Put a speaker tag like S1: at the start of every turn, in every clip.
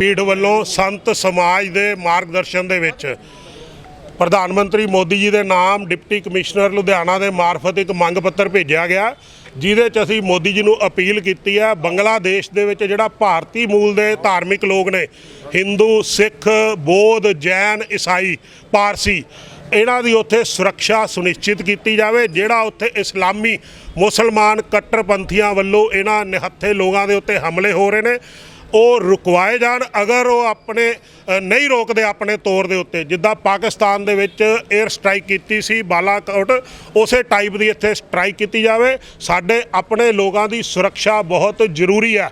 S1: ਪੀੜ ਵੱਲੋਂ ਸੰਤ ਸਮਾਜ ਦੇ ਮਾਰਗਦਰਸ਼ਨ ਦੇ ਵਿੱਚ ਪ੍ਰਧਾਨ ਮੰਤਰੀ ਮੋਦੀ ਜੀ ਦੇ ਨਾਮ ਡਿਪਟੀ ਕਮਿਸ਼ਨਰ ਲੁਧਿਆਣਾ ਦੇ ਮਾਰਫਤ ਇੱਕ ਮੰਗ ਪੱਤਰ ਭੇਜਿਆ ਗਿਆ, ਜਿਹਦੇ ਚ ਅਸੀਂ ਮੋਦੀ ਜੀ ਨੂੰ ਅਪੀਲ ਕੀਤੀ ਹੈ, ਬੰਗਲਾਦੇਸ਼ ਦੇ ਵਿੱਚ ਜਿਹੜਾ ਭਾਰਤੀ ਮੂਲ ਦੇ ਧਾਰਮਿਕ ਲੋਕ ਨੇ ਹਿੰਦੂ ਸਿੱਖ ਬੋਧ ਜੈਨ ਈਸਾਈ ਪਾਰਸੀ ਇਹਨਾਂ ਦੀ ਉੱਥੇ ਸੁਰੱਖਿਆ ਸੁਨਿਸ਼ਚਿਤ ਕੀਤੀ ਜਾਵੇ, ਜਿਹੜਾ ਉੱਥੇ ਇਸਲਾਮੀ ਮੁਸਲਮਾਨ ਕੱਟੜਪੰਥੀਆਂ ਵੱਲੋਂ ਇਹਨਾਂ ਨਿਹੱਥੇ ਲੋਕਾਂ ਦੇ ਉੱਤੇ ਹਮਲੇ ਹੋ ਰਹੇ ਨੇ। ਉਹ ਰੁਕਵਾਏ ਜਾਣ, ਅਗਰ ਉਹ ਆਪਣੇ ਨਹੀਂ ਰੋਕਦੇ ਆਪਣੇ ਤੌਰ ਦੇ ਉੱਤੇ। ਜਿੱਦਾਂ ਪਾਕਿਸਤਾਨ ਦੇ ਵਿੱਚ 에ਅਰ ਸਟ੍ਰਾਈਕ ਕੀਤੀ ਸੀ, ਬਾਲਾਕੋਟ, ਉਸੇ ਟਾਈਪ ਦੀ ਇੱਥੇ ਸਟ੍ਰਾਈਕ ਕੀਤੀ ਜਾਵੇ। ਸਾਡੇ ਆਪਣੇ ਲੋਕਾਂ ਦੀ ਸੁਰੱਖਿਆ ਬਹੁਤ ਜ਼ਰੂਰੀ ਹੈ।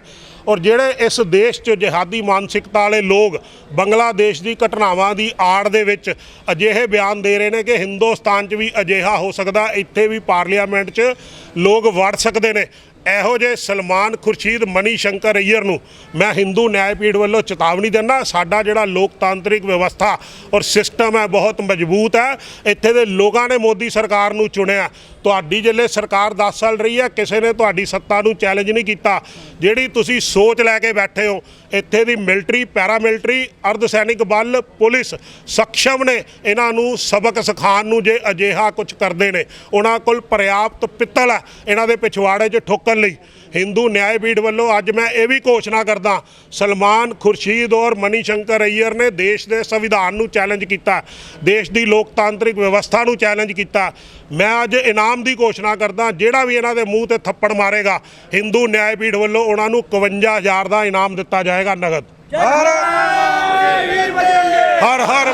S1: ਔਰ ਜਿਹੜੇ ਇਸ ਦੇਸ਼ 'ਚ ਜਿਹਾਦੀ ਮਾਨਸਿਕਤਾ ਵਾਲੇ ਲੋਕ ਬੰਗਲਾਦੇਸ਼ ਦੀ ਘਟਨਾਵਾਂ ਦੀ ਆੜ ਦੇ ਵਿੱਚ ਅਜਿਹੇ ਬਿਆਨ ਦੇ ਰਹੇ ਨੇ ਕਿ ਹਿੰਦੁਸਤਾਨ 'ਚ ਵੀ ਅਜਿਹਾ ਹੋ ਸਕਦਾ, ਇੱਥੇ ਵੀ ਪਾਰਲੀਮੈਂਟ 'ਚ ਲੋਕ ਵੜ ਸਕਦੇ ਨੇ। ਇਹੋ ਜਿਹੇ ਸਲਮਾਨ, ਖੁਰਸ਼ੀਦ, ਮਨੀ ਸ਼ੰਕਰ ਅਈਅਰ ਨੂੰ ਮੈਂ ਹਿੰਦੂ ਨਿਆਇਪੀਠ ਵੱਲੋਂ ਚੇਤਾਵਨੀ ਦਿੰਦਾ, ਸਾਡਾ ਜਿਹੜਾ ਲੋਕਤਾਂਤਰਿਕ ਵਿਵਸਥਾ ਔਰ ਸਿਸਟਮ ਹੈ, ਬਹੁਤ ਮਜ਼ਬੂਤ ਹੈ। ਇੱਥੇ ਦੇ ਲੋਕਾਂ ਨੇ ਮੋਦੀ ਸਰਕਾਰ ਨੂੰ ਚੁਣਿਆ। ਤੁਹਾਡੀ ਜਿੱਲੇ ਸਰਕਾਰ 10 ਸਾਲ ਰਹੀ ਹੈ, ਕਿਸੇ ਨੇ ਤੁਹਾਡੀ ਸੱਤਾ ਨੂੰ ਚੈਲੰਜ ਨਹੀਂ ਕੀਤਾ। ਜਿਹੜੀ ਤੁਸੀਂ ਸੋਚ ਲੈ ਕੇ ਬੈਠੇ ਹੋ, ਇੱਥੇ ਦੀ ਮਿਲਟਰੀ ਪੈਰਾ ਮਿਲਟਰੀ ਅਰਧ ਸੈਨਿਕ ਬਲ, ਪੁਲਿਸ ਸક્ષਮ ਨੇ ਇਹਨਾਂ ਨੂੰ ਸਬਕ ਸਿਖਾਉਣ ਨੂੰ ਜੇ ਅਜਿਹਾ ਕੁਝ ਕਰਦੇ ਨੇ। ਉਹਨਾਂ ਕੋਲ ਪਰਿਆਪਤ ਪਿੱਤਲ ਹੈ ਇਹਨਾਂ ਦੇ ਪਿਛਵਾੜੇ 'ਚ ਠੋਕਣ ਲਈ। ਹਿੰਦੂ ਨਿਆਏ ਪੀਠ ਵੱਲੋਂ ਅੱਜ ਮੈਂ ਇਹ ਵੀ ਘੋਸ਼ਣਾ ਕਰਦਾ, ਸਲਮਾਨ, ਖੁਰਸ਼ੀਦ ਔਰ ਮਨੀ ਸ਼ੰਕਰ ਅਈਅਰ ਨੇ ਦੇਸ਼ ਦੇ ਸੰਵਿਧਾਨ ਨੂੰ ਚੈਲੰਜ ਕੀਤਾ, ਦੇਸ਼ ਦੀ ਲੋਕਤਾਂਤਰਿਕ ਵਿਵਸਥਾ ਨੂੰ ਚੈਲੰਜ ਕੀਤਾ। ਮੈਂ ਅੱਜ ਇਨਾਮ ਦੀ ਘੋਸ਼ਣਾ ਕਰਦਾ ਜਿਹੜਾ ਵੀ ਇਹਨਾਂ ਦੇ ਮੂੰਹ ਤੇ ਥੱਪੜ ਮਾਰੇਗਾ ਹਿੰਦੂ ਨਿਆਇਪੀਠ ਵੱਲੋਂ ਉਹਨਾਂ ਨੂੰ 51000 ਦਾ ਇਨਾਮ ਦਿੱਤਾ ਜਾਏਗਾ ਨਗਦ। ਹਰ ਹਰ